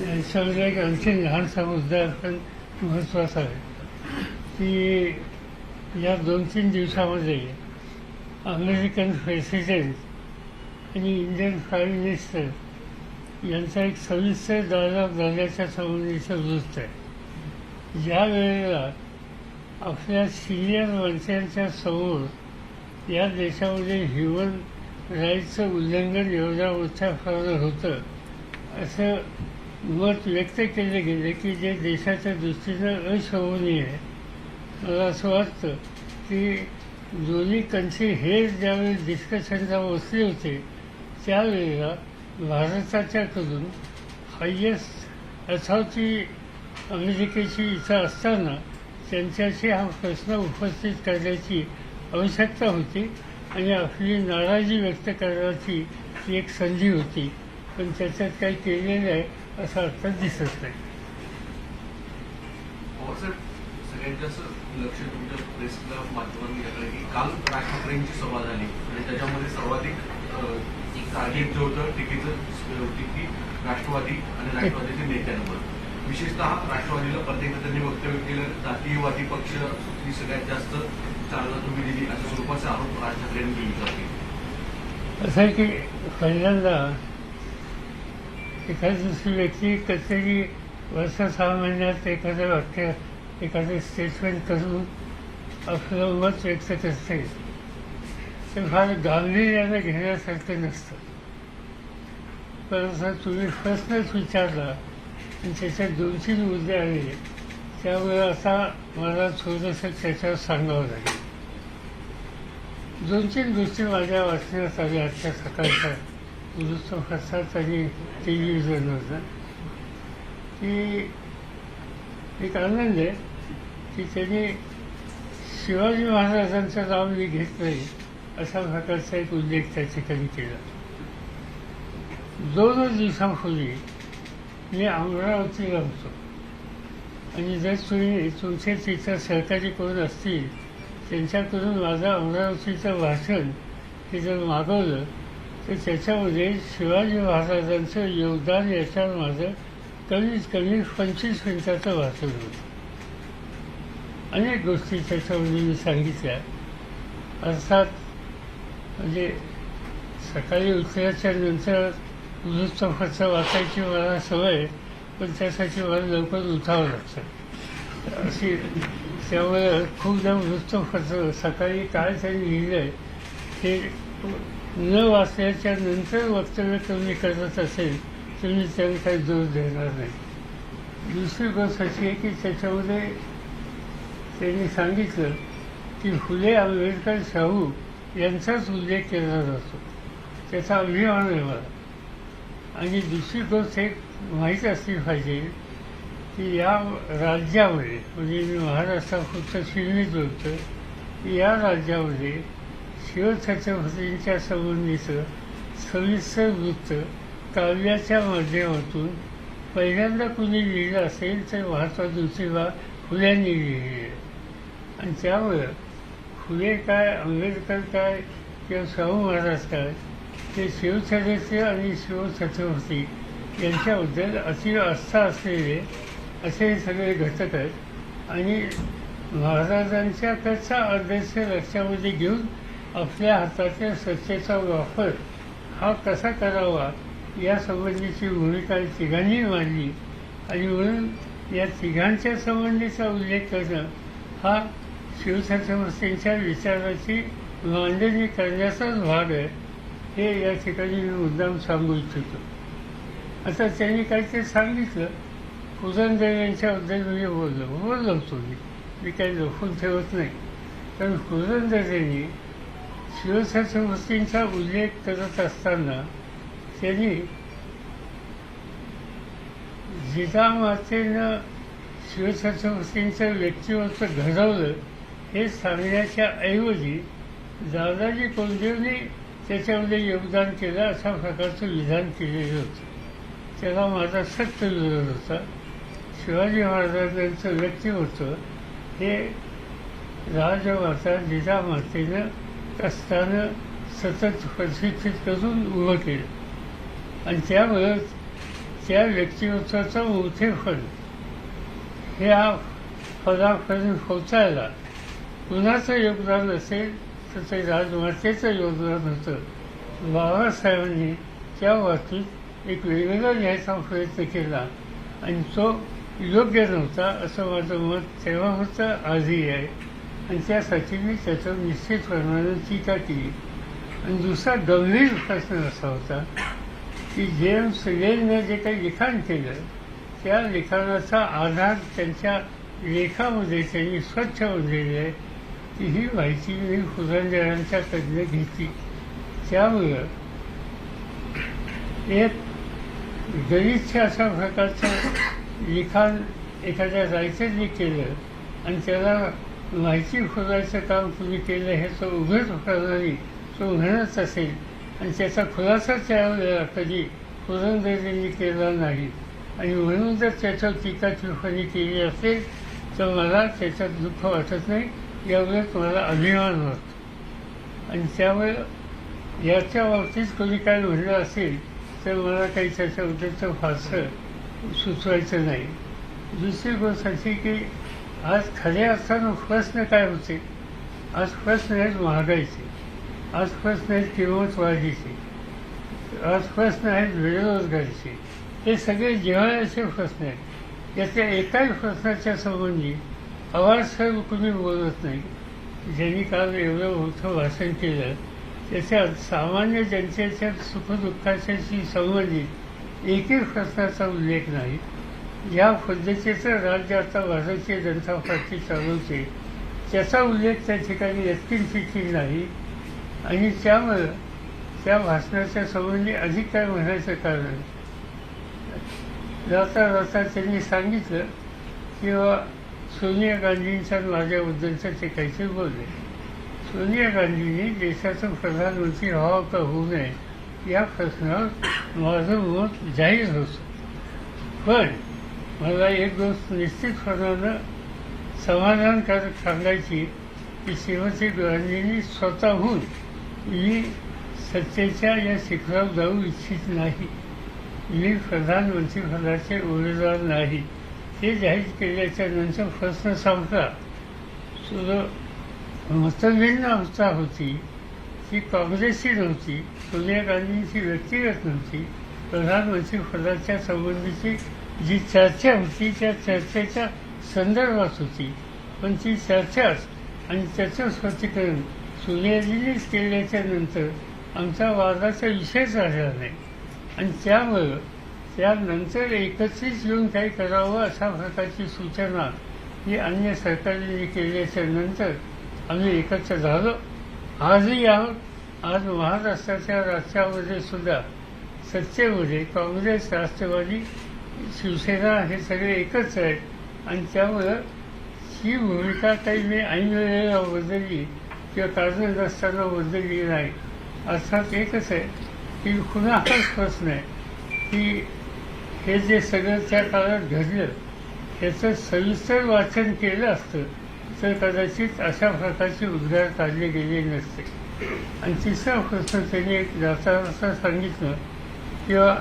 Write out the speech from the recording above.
याच्यामध्ये एक आणखी लहान समुदाय पण महत्त्वाचा आहे. की या दोन तीन दिवसामध्ये अमेरिकन प्रेसिडेंट आणि इंडियन प्राईम मिनिस्टर यांचा एक सविस्तर डायलॉग झाल्याच्या संबंधीचं वृत्त आहे. ज्या वेळेला आपल्या सिनियर मंत्र्यांच्या समोर या देशामध्ये ह्युमन राईटचं उल्लंघन एवढ्या मोठ्या प्रमाणात होतं असं मत व्यक्त केले गेले की जे देशाच्या दृष्टीनं अशोभनीय आहे. मला असं वाटतं की दोन्ही कंट्री हे ज्यावेळी डिस्कशनला बसले होते त्यावेळेला भारताच्याकडून हायेस्ट अथॉरिटी अमेरिकेची इथं असताना त्यांच्याशी हा प्रश्न उपस्थित करण्याची आवश्यकता होती आणि आपली नाराजी व्यक्त करण्याची एक संधी होती. पण त्याच्यात काही केलेलं आहे. असं अर्थ दिसत नाही. पवारसाहेब सगळ्यात जास्त लक्ष तुमच्या प्रेस क्लब माध्यमातून घेतलं की काल राज ठाकरेंची सभा झाली आणि त्याच्यामध्ये सर्वाधिक टार्गेट जे होतं टीकेचं होती की राष्ट्रवादी आणि राष्ट्रवादीचे नेत्यांवर विशेषतः राष्ट्रवादीला प्रत्येक त्यांनी वक्तव्य केलं. जातीयवादी पक्ष ही सगळ्यात जास्त चालना तुम्ही दिली. अशा स्वरूपाचे आरोप राज ठाकरेंनी केले जाते असं आहे की पहिल्यांदा एखादी दुसरी व्यक्ती कधीतरी वर्ष सहा महिन्यात एखादं वाक्य एखादं स्टेटमेंट करून आपलं मत व्यक्त करते. ते फार गांभीर्यानं घेण्यासारखं नसतं. परंतु तुम्ही प्रश्नच विचारला आणि त्याच्यात दोन तीन मुद्दे आले त्यामुळे आता मला थोडंसं त्याच्यावर सांगावं लागेल. दोन तीन गोष्टी माझ्या वाचण्यात आल्या आजच्या सकाळच्या. वृत्तपत्रात आणि टी व्हीजनवर ती एक आनंद आहे की त्यांनी शिवाजी महाराजांचं नाव मी घेत नाही अशा प्रकारचा एक उल्लेख त्या ठिकाणी केला. दोनच दिवसांपूर्वी मी अमरावतीला होतो आणि जर तुम्ही तुमचे तिथं सहकारी कोण असतील त्यांच्याकडून माझं अमरावतीचं भाषण हे जर मागवलं तर त्याच्यामध्ये शिवाजी महाराजांचं योगदान याच्यावर माझं कमीत कमी पंचवीस मिनिटाचं वाचन होतं. अनेक गोष्टी त्याच्यामध्ये मी सांगितल्या. अर्थात म्हणजे सकाळी उठल्याच्या नंतर वृत्तपत्र वाचायची मला सवय पण त्यासाठी मला लवकर उठावं लागतं. अशी त्यामुळे खूपदा वृत्तपत्र सकाळी काय त्यांनी लिहिलं आहे ते न वाचल्याच्या नंतर वक्तव्य कमी करत असेल तर मी त्याला काही दोष देणार नाही. दुसरी गोष्ट अशी आहे की त्याच्यामध्ये त्यांनी सांगितलं की फुले आंबेडकर शाहू यांचाच उल्लेख केला जातो. त्याचा अभिमान आहे मला. आणि दुसरी गोष्ट एक माहीत असली पाहिजे की या राज्यामध्ये म्हणजे मी महाराष्ट्रापुरतं सीमित बोलतो या राज्यामध्ये शिवछत्रपतींच्या संबंधीचं सविस्तर वृत्त काव्याच्या माध्यमातून पहिल्यांदा कुणी लिहिलं असेल तर महात्मा ज्योतिबा फुल्यांनी लिहिलेलं आहे. आणि त्यामुळं फुले काय आंबेडकर काय किंवा शाहू महाराज काय ते शिवछत्रपती आणि शिवछत्रपती यांच्याबद्दल अति आस्था असलेले असे सगळे घटक आहेत. आणि महाराजांच्या त्याचा आदर्श लक्षामध्ये घेऊन आपल्या हाताच्या सत्तेचा वापर हा कसा करावा यासंबंधीची भूमिका तिघांनी मांडली. आणि म्हणून या तिघांच्या संबंधीचा उल्लेख करणं हा शिवछत्रपतींच्या विचाराची मांडणी करण्याचाच भाग आहे. हे या ठिकाणी मी मुद्दाम सांगू इच्छितो. आता त्यांनी काहीतरी सांगितलं. पुरंदर यांच्याबद्दल मी बोललो. बोललो होतो मी. मी काही लपून ठेवत नाही. कारण पुरंदर यांनी शिवछत्रपतींचा उल्लेख करत असताना त्यांनी जिजामातेनं शिवछत्रपतींचं व्यक्तिमत्व घडवलं हे सांगण्याच्या ऐवजी दादाजी कोंडदेवने त्याच्यामध्ये योगदान केलं अशा प्रकारचं विधान केलेलं होतं. त्याला माझा सत्य विरोध होता. शिवाजी महाराजांचं व्यक्तिमत्व हे राजमाता जिजामातेनं कष्टानं सतत प्रशिक्षित करून उभं केलं. आणि त्यामुळं त्या व्यक्तिमत्वाचं मोठेपण ह्या पदापर्यंत पोचायला कुणाचं योगदान असेल तर ते राजमातेचं योगदान होतं. बाबासाहेबांनी त्या बाबतीत एक वेगळा लिहायचा प्रयत्न केला आणि तो योग्य नव्हता असं माझं मत तेव्हा होतं आजही आहे. आणि त्या त्यासाठी त्याचं निश्चित निश्चितप्रमाणे टीका केली. आणि दुसरा गंभीर प्रश्न असा होता की जेम्स लेनने जे काही लिखाण केलं त्या लिखाणाचा आधार त्यांच्या लेखामध्ये त्यांनी स्वच्छ बनलेली आहे ती ही माहिती मी पुरंदरांच्याकडनं घेतली. त्यामुळं एक गलिच्छ अशा प्रकारचं लिखाण एखाद्या रायटरने केलं आणि त्याला माहिती खोदायचं काम तुम्ही केलं हे तो उघड प्रणाली तो उघडच असेल. आणि त्याचा खुलासा त्यावेळेला कधी पुरंदरेंनी केला नाही. आणि म्हणून जर त्याच्यावर टीका टिप्पणी केली असेल तर मला त्याच्यात दुःख वाटत नाही यावेळेस मला अभिमान वाटतो. आणि त्यामुळे याच्या बाबतीत कोणी काय म्हणलं असेल तर मला काही त्याच्याबद्दलचं फारसं सुचवायचं नाही. दुसरी गोष्ट अशी की आज खऱ्या अर्थानं प्रश्न काय होते? आज प्रश्न आहेत महागाईचे. आज प्रश्न आहेत किंमत वाढीचे. आज प्रश्न आहेत बेरोजगारीचे. हे सगळे जिव्हाळ्याचे प्रश्न आहेत. याच्या एकाही प्रश्नाच्या संबंधी आवाज सर्व कुणी बोलत नाही? ज्यांनी काल एवढं मोठं भाषण केलं त्याच्यात सामान्य जनतेच्या सुखदुःखाच्याशी संबंधित एकही प्रश्नाचा उल्लेख नाही. या पद्धतीचं राज्य आता भारतीय जनता पार्टी चालवते त्याचा उल्लेख त्या ठिकाणी यत्किंचितही नाही. आणि त्यामुळं त्या भाषणाच्या संबंधी अधिक काय म्हणायचं कारण? जाता जाता त्यांनी सांगितलं किंवा सोनिया गांधींच्या माझ्याबद्दलचं ते काहीतरी बोलले. सोनिया गांधींनी देशाचं प्रधानमंत्री व्हावं का होऊ नये या प्रश्नावर माझं मत जाहीर होतं. पण मला एक गोष्ट निश्चितपणानं समाधानकारक सांगायची की श्रीमती गांधींनी स्वतःहून मी सत्तेच्या या शिखरावर जाऊ इच्छित नाही. मी प्रधानमंत्रीपदाचे उमेदवार नाही. ते जाहीर केल्याच्यानंतर प्रश्न संपला. सुद्धा मतभिन्न अवस्था होती ती काँग्रेसची नव्हती सोनिया गांधींची व्यक्तिगत नव्हती. प्रधानमंत्री पदाच्या संबंधीची जी चर्चा होती त्या चर्चेच्या संदर्भात होती. पण ती चर्चाच आणि त्याचं स्पष्टीकरण सोनियाजींनीच केल्याच्यानंतर आमचा वादाचा विषयच राहिला नाही. आणि त्यामुळं त्यानंतर एकत्रित येऊन काही करावं अशा प्रकारची सूचना ही अन्य सरकारांनी केल्याच्यानंतर आम्ही एकत्र झालो. आजही आहोत. आज महाराष्ट्राच्या राज्यामध्ये सुद्धा सत्तेमध्ये काँग्रेस राष्ट्रवादी शिवसेना हे सगळे एकच आहेत. आणि त्यामुळं ही भूमिका काही मी ऐन वेळेला बदलली किंवा कारण नसताना बदलली नाही. अर्थात एकच आहे की कुणा हाच प्रश्न आहे की हे जे सगळं त्या काळात घडलं याचं सविस्तर वाचन केलं असतं तर कदाचित अशा प्रकारची उद्गार काढले गेले नसते. आणि तिसरा प्रश्न त्यांनी एक जाता जाता सांगितलं किंवा